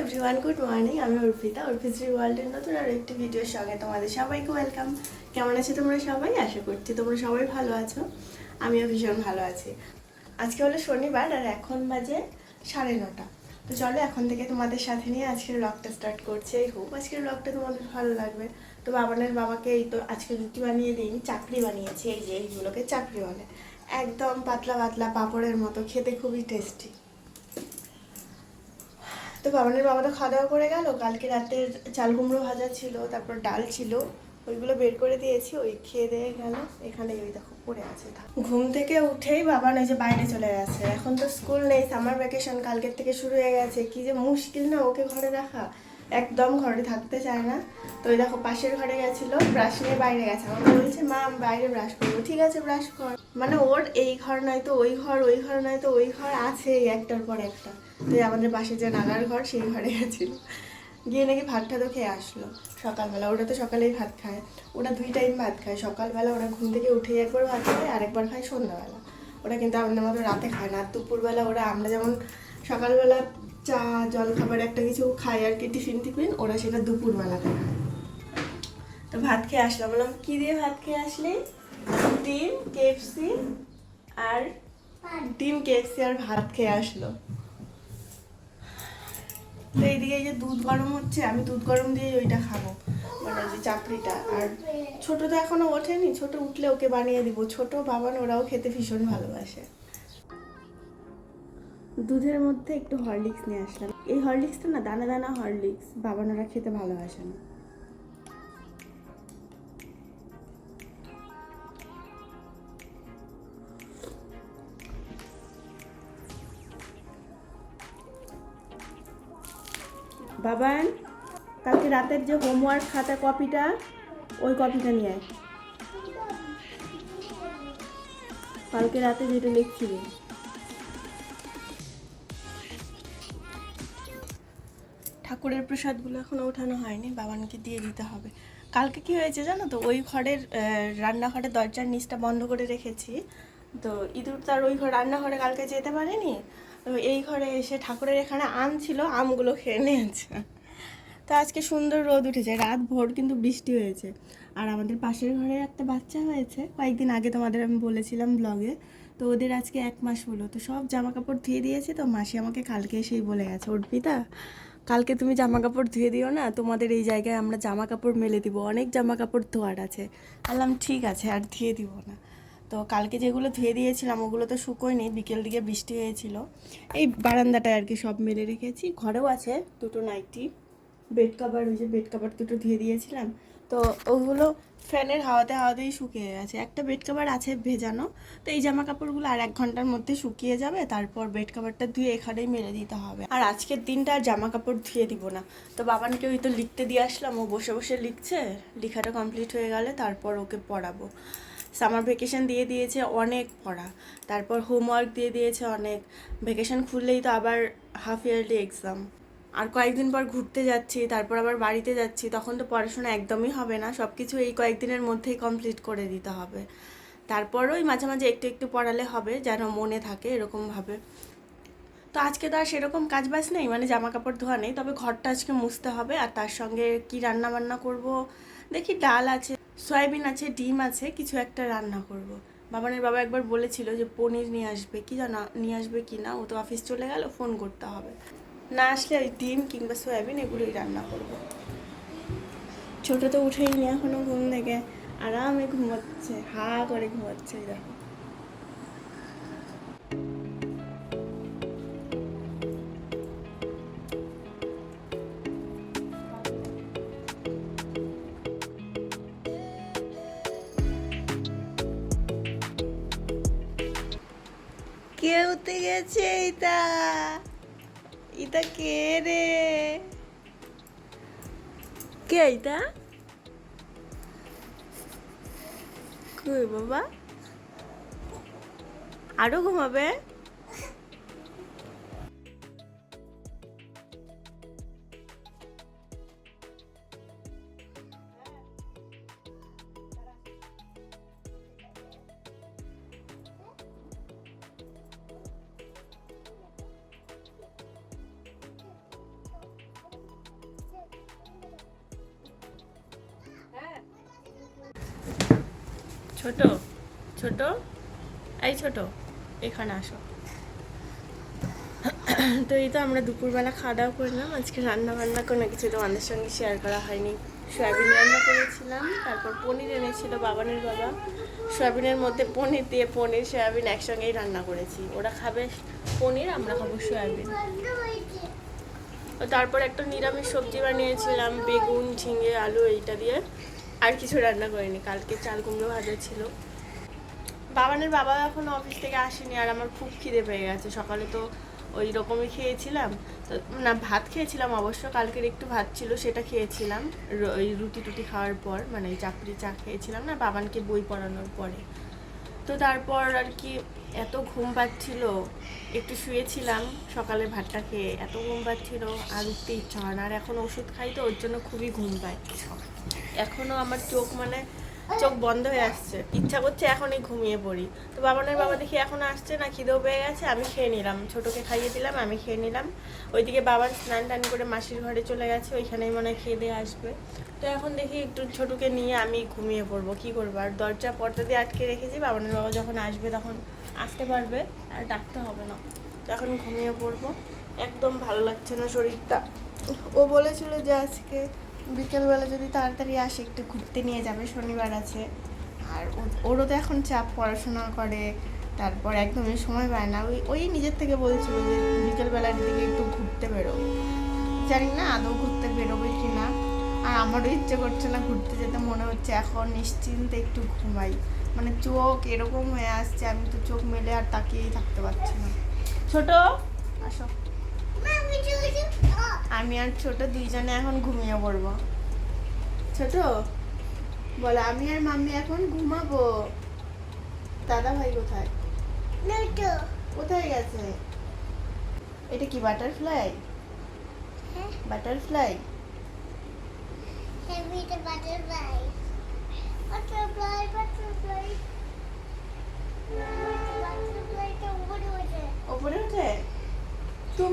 Everyone good morning আমি অর্পিতা অর্পিশ্রী ওয়ার্ল্ডের নতুন আরও একটি ভিডিওর সঙ্গে তোমাদের সবাইকে ওয়েলকাম কেমন আছো তোমরা সবাই? আশা করছি তোমরা সবাই ভালো আছো। আমিও ভীষণ ভালো আছি। আজকে হলো শনিবার আর এখন বাজে সাড়ে নটা। তো চলো এখন থেকে তোমাদের সাথে নিয়ে আজকের ব্লগটা স্টার্ট করছে। এই হোক আজকের ব্লগটা তোমাদের ভালো লাগবে। তো বাবানের বাবাকে এই তো আজকে রুটি বানিয়ে দিইনি, চাকরি বানিয়েছি। এই যে এইগুলোকে চাকরি বলে। একদম পাতলা পাতলা পাঁপড়ের মতো, খেতে খুবই টেস্টি তো বাবানের বাবা তো খাওয়া দাওয়া করে গেল। কালকে রাতের চাল কুমড়ো ভাজা ছিল, তারপর ডাল ছিল। ওইগুলো বের করে দিয়েছি, ওই খেয়ে দিয়ে গেল। এখানে ওই দেখো, পড়ে আছে ঘুম থেকে উঠেই বাবা ওই যে বাইরে চলে গেছে। এখন তো স্কুল নেই সামার ভ্যাকেশন কালকের থেকে শুরু হয়ে গেছে। কি যে মুশকিল না ওকে ঘরে রাখা। একদম ঘরে থাকতে চায় না। তো ওই দেখো পাশের ঘরে গেছিল ব্রাশ নিয়ে বাইরে গেছে। আমাকে বলছে, মা, আমি বাইরে ব্রাশ করব। ঠিক আছে ব্রাশ কর। মানে ওর এই ঘর নয় তো ওই ঘর ওই ঘর নয় তো ওই ঘর আছে একটার পর একটা। তো আমাদের পাশে যে নাগার ঘর সেই ঘরে গেছিল। গিয়ে নাকি ভাত টাতও খেয়ে আসলো সকালবেলা। ওরা তো সকালেই ভাত খায়। ওরা দুই টাইম ভাত খায়। সকালবেলা ওরা ঘুম থেকে উঠে একবার ভাত খায় আর একবার খায় সন্ধ্যাবেলা। ওরা কিন্তু আমাদের মতো রাতে খায় না। দুপুরবেলা ওরা আমরা যেমন সকালবেলা চা জল খাবার একটা কিছু খাই আর কি টিফিন টিফিন ওরা সেটা দুপুরবেলাতে খায়। তো ভাত খেয়ে আসলাম বললাম কি দিয়ে ভাত খেয়ে আসলি? ডিম কেএফসি আর ডিম কেএফসি আর ভাত খেয়ে আসলো। তো এইদিকে যে দুধ গরম হচ্ছে, আমি দুধ গরম দিয়ে ওইটা খাব। মানে যে চাপড়িটা। আর ছোট তো এখনও ওঠেনি, ছোট উঠলে ওকে বানিয়ে দিব। ছোট বাবান ওরাও খেতে ভীষণ ভালোবাসে। দুধের মধ্যে একটু হরলিক্স নিয়ে আসলাম। এই হরলিক্সটা না, দানা দানা হরলিক্স বাবানোরা খেতে ভালোবাসে না। বাবান কালকে রাতের যে হোমওয়ার্ক খাতা কপিটা ওই কপিটা নিয়ে আয়। কালকে রাতে যেটা লিখছিলি। ঠাকুরের প্রসাদগুলো এখনও ওঠানো হয়নি, বাবানকে দিয়ে দিতে হবে। কালকে কি হয়েছে জানো তো, ওই ঘরের রান্নাঘরের দরজার নিচটা বন্ধ করে রেখেছি। তো ইঁদুর তার ওই ঘর, রান্নাঘরে কালকে যেতে পারেনি। তো এই ঘরে এসে ঠাকুরের এখানে আম ছিল, আমগুলো খেয়ে নিয়েছে। তো আজকে সুন্দর রোদ উঠেছে, রাত ভোর কিন্তু বৃষ্টি হয়েছে। আর আমাদের পাশের ঘরে একটা বাচ্চা হয়েছে, কয়েকদিন আগে তোমাদের আমি বলেছিলাম ব্লগে তো ওদের আজকে এক মাস হলো। তো সব জামা কাপড় ধুয়ে দিয়েছে, তো মাসি আমাকে কালকে এসেই বলে গেছে অর্পিতা কালকে তুমি জামা কাপড় ধুয়ে দিও না, তোমাদের এই জায়গায় আমরা জামা কাপড় মেলে দিব, অনেক জামা কাপড় ধোয়ার আছে। বললাম, ঠিক আছে, আর ধুয়ে দিব না। তো কালকে যেগুলো ধুয়ে দিয়েছিলাম, ওগুলো তো শুকোয়নি, বিকেল দিকে বৃষ্টি হয়েছিল। এই বারান্দাটায় আর কি সব মেলে রেখেছি। ঘরেও আছে দুটো নাইটি বেড কাভার ওই যে বেড কাভার দুটো ধুয়ে দিয়েছিলাম। তো ওগুলো ফ্যানের হাওয়াতে হাওয়াতেই শুকিয়ে গেছে। একটা বেড কাভার আছে ভেজানো, তো এই জামা কাপড়গুলো আর এক ঘণ্টার মধ্যে শুকিয়ে যাবে, তারপর বেড কাভারটা ধুয়ে এখানেই মেরে দিতে হবে। আর আজকের দিনটা আর জামা কাপড় ধুয়ে দিব না। তো বাবানকে ওই তো লিখতে দিয়ে আসলাম, ও বসে বসে লিখছে, লেখাটা কমপ্লিট হয়ে গেলে তারপর ওকে পড়াবো। সামার ভেকেশন দিয়ে দিয়েছে অনেক পড়া। তারপর হোমওয়ার্ক দিয়ে দিয়েছে অনেক। ভেকেশন খুললেই তো আবার হাফ ইয়ারলি এক্সাম। আর কয়েকদিন পর ঘুরতে যাচ্ছি, তারপর আবার বাড়িতে যাচ্ছি, তখন তো পড়াশোনা একদমই হবে না। সব কিছু এই কয়েকদিনের মধ্যেই কমপ্লিট করে দিতে হবে। তারপর ওই মাঝে মাঝে একটু একটু পড়ালে হবে, যেন মনে থাকে এরকমভাবে। তো আজকে তো আর সেরকম কাজ বাজ নেই মানে জামা কাপড় ধোয়া নেই, তবে ঘরটা আজকে মুছতে হবে। আর তার সঙ্গে কি রান্না বান্না করব, দেখি ডাল আছে। সয়াবিন আছে, ডিম আছে, কিছু একটা রান্না করব। বাবানের বাবা একবার বলেছিল যে পনির নিয়ে আসবে কি জানা, নিয়ে আসবে কি না, ও তো অফিস চলে গেল, ফোন করতে হবে না আসলে ওই ডিম কিংবা সয়াবিন এগুলোই রান্না করব। ছোটো তো উঠেই নি এখনও ঘুম থেকে আরামে ঘুমাচ্ছে, হা করে ঘুমাচ্ছে দেখো কে উঠে গেছে এটা এটা কে রে? কে এটা কই বাবা? আরও ঘুমাবে? ছোট ছোট, এই ছোট, এখানে আসো। তো এই তো আমরা দুপুরবেলা খাওয়া দাওয়া করলাম, আজকে রান্না বান্না কোনো কিছু তোমাদের সঙ্গে শেয়ার করা হয়নি। সয়াবিন রান্না করেছিলাম, তারপর পনির এনেছিল বাবানের বাবা। সয়াবিনের মধ্যে পনির দিয়ে পনির, সয়াবিন একসঙ্গেই রান্না করেছি। ওরা খাবে পনির, আমরা খাব সয়াবিন। তারপর একটা নিরামিষ সবজি বানিয়েছিলাম, বেগুন, ঝিঙে, আলু, এইটা দিয়ে। আর কিছু রান্না করিনি, কালকে চাল কুমড়ো ভাজা ছিল। বাবানের বাবা এখন অফিস থেকে আসেনি আর আমার খুব খিদে পেয়ে গেছে। সকালে তো ওই রকমই খেয়েছিলাম। তো না, ভাত খেয়েছিলাম, অবশ্য কালকের একটু ভাত ছিল, সেটা খেয়েছিলাম। ওই রুটি টুটি খাওয়ার পর মানে চাকরি চা খেয়েছিলাম না, বাবানকে বই পড়ানোর পরে। তো তারপর আর কি এত ঘুম পাচ্ছিল, একটু শুয়েছিলাম, সকালে ভাতটা খেয়ে এত ঘুম পাচ্ছিল, আর উঠতে ইচ্ছা হয় না। আর এখন ওষুধ খাই তো, ওর জন্য খুবই ঘুম পায়। এখনও আমার চোখ মানে চোখ বন্ধ হয়ে আসছে। ইচ্ছা করছে এখনই ঘুমিয়ে পড়ি। তো বাবানের বাবা দেখি এখন আসছে না, খিদেও পেয়ে গেছে, আমি খেয়ে নিলাম। ছোটোকে খাইয়ে দিলাম, আমি খেয়ে নিলাম। ওইদিকে বাবার স্নান টান করে মাসির ঘরে চলে গেছে, ওইখানেই মনে হয় খেয়ে দিয়ে আসবে। তো এখন দেখি একটু ছোটোকে নিয়ে আমি ঘুমিয়ে পড়ব, কি করব? আর দরজা, পর্দা দিয়ে আটকে রেখেছি বাবানের বাবা যখন আসবে তখন আসতে পারবে, আর ডাকতে হবে না। তো এখন ঘুমিয়ে পড়ব, একদম ভালো লাগছে না শরীরটা। ও বলেছিল যে আজকে বিকেলবেলা যদি তাড়াতাড়ি আসে একটু ঘুরতে নিয়ে যাবে শনিবার আছে। আর ওরও তো এখন চাপ পড়াশোনা করে তারপর একদমই সময় পায় না। ওই ওই নিজের থেকে বলছিল যে বিকেলবেলার দিকে একটু ঘুরতে বেরো। জানি না আদৌ ঘুরতে বেরোবে কি না। আর আমারও ইচ্ছে করছে না ঘুরতে যেতে মনে হচ্ছে এখন নিশ্চিন্তে একটু ঘুমাই। মানে চোখ এরকম হয়ে আসছে আমি তো চোখ মেলে আর তাকিয়েই থাকতে পারছি না। ছোট? আসো। আমি আর ছোট দুইজনে এখন ঘুমিয়ে পড়ব। ছোট বলো আমি আর মাম্মি এখন ঘুমাবো। দাদা ভাই কোথায় কোথায় গেছে? এটা কি butterfly butterfly Heavy the butterfly.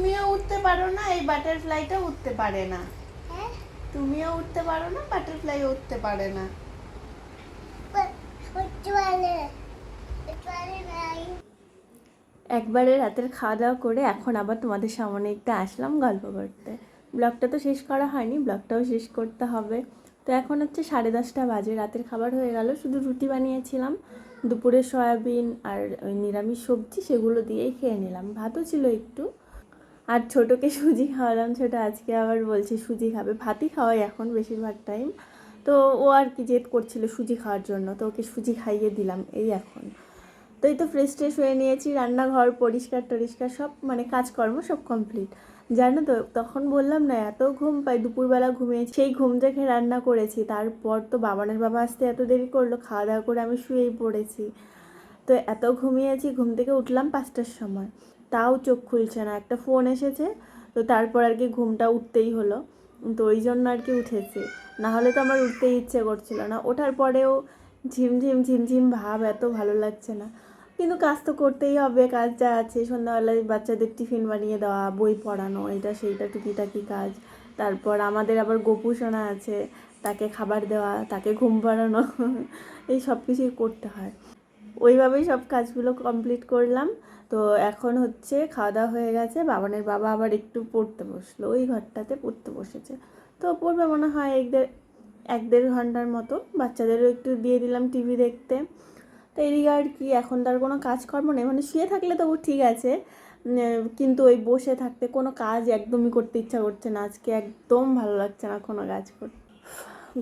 তুমিও উঠতে পারো না এই বাটারফ্লাইটা উঠতে পারে না। হ্যাঁ? তুমিও উঠতে পারো না বাটারফ্লাই উঠতে পারে না। একবারে রাতের খাওয়া দাওয়া করে এখন আবার তোমাদের সামনে একটু আসলাম গল্প করতে। ব্লগটা তো শেষ করা হয়নি ব্লগটাও শেষ করতে হবে। তো এখন হচ্ছে সাড়ে দশটা বাজে রাতের খাবার হয়ে গেল। শুধু রুটি বানিয়েছিলাম দুপুরে সয়াবিন আর ওই নিরামিষ সবজি সেগুলো দিয়েই খেয়ে নিলাম। ভাতও ছিল একটু আর ছোটোকে সুজি খাওয়ালাম ছোটো আজকে আবার বলছে সুজি খাবে। ভাতই খাওয়াই এখন বেশিরভাগ টাইম তো ও আর কি জেদ করছিল সুজি খাওয়ার জন্য, তো ওকে সুজি খাইয়ে দিলাম, এই এখন। তো এই তো ফ্রেশ ট্রেশ হয়ে নিয়েছি, রান্নাঘর পরিষ্কার টরিষ্কার সব মানে কাজকর্ম সব কমপ্লিট জানো তো, তখন বললাম না, এত ঘুম পাই, দুপুরবেলা ঘুমিয়েছি, সেই ঘুম থেকে রান্না করেছি। তারপর তো বাবানের বাবা আসতে এত দেরি করল, খাওয়া দাওয়া করে আমি শুয়েই পড়েছি। তো এত ঘুমিয়েছি, ঘুম থেকে উঠলাম পাঁচটার সময়। তাও চোখ খুলছে না। একটা ফোন এসেছে, তো তারপর আর কি ঘুমটা উঠতেই হলো। তো ওই জন্য আর কি উঠেছি। নাহলে তো আমার উঠতেই ইচ্ছে করছিল না। ওঠার পরেও ঝিমঝিম ঝিমঝিম ভাব, এত ভালো লাগছে না। কিন্তু কাজ তো করতেই হবে, কাজ যা আছে, সন্ধ্যাবেলায় বাচ্চাদের টিফিন বানিয়ে দেওয়া, বই পড়ানো, এটা সেইটা টুকিটাকি কাজ। তারপর আমাদের আবার গোপুসোনা আছে, তাকে খাবার দেওয়া, তাকে ঘুম পাড়ানো, এই সব কিছুই করতে হয়। ওইভাবেই সব কাজগুলো কমপ্লিট করলাম। তো এখন হচ্ছে খাওয়া দাওয়া হয়ে গেছে। বাবানের বাবা আবার একটু পড়তে বসল। ওই ঘরটাতে পড়তে বসেছে। তো পড়বে মনে হয় এক দেড় এক দেড় ঘণ্টার মতো। বাচ্চাদেরও একটু দিয়ে দিলাম টিভি দেখতে। তো এদিকে আর কি, এখন তার কোনো কাজকর্ম নেই। মানে শুয়ে থাকলে তবু ঠিক আছে। কিন্তু ওই বসে থাকতে কোনো কাজ একদমই করতে ইচ্ছা করছে না। আজকে একদম ভালো লাগছে না কোনো কাজ করতে।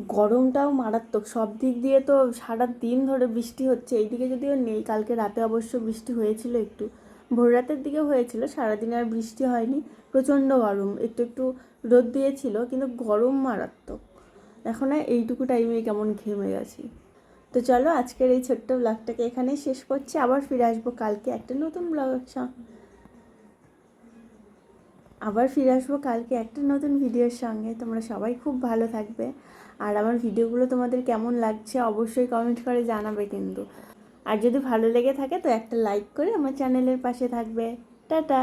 গরমটাও মারাত্মক। সব দিক দিয়ে তো সারা দিন ধরে বৃষ্টি হচ্ছে। এইদিকে যদিও নেই, কালকে রাতে অবশ্য বৃষ্টি হয়েছিল একটু। ভোর রাতের দিকে হয়েছিল, সারাদিন আর বৃষ্টি হয়নি। প্রচণ্ড গরম, একটু একটু রোদ দিয়েছিল, কিন্তু গরম মারাত্মক। এখন এইটুকু টাইমে কেমন ঘেমে গেছি। তো চলো আজকের এই ছোট্ট ব্লগটাকে এখানেই শেষ করছি। আবার ফিরে আসব কালকে একটা নতুন ব্লগ আবার ফিরে আসব কালকে একটা নতুন ভিডিওর সঙ্গে। তোমরা সবাই খুব ভালো থাকবে। আর আমার ভিডিওগুলো তোমাদের কেমন লাগছে অবশ্যই কমেন্ট করে জানাবে কিন্তু। আর যদি ভালো লেগে থাকে তো একটা লাইক করে আমার চ্যানেলের পাশে থাকবে। টাটা!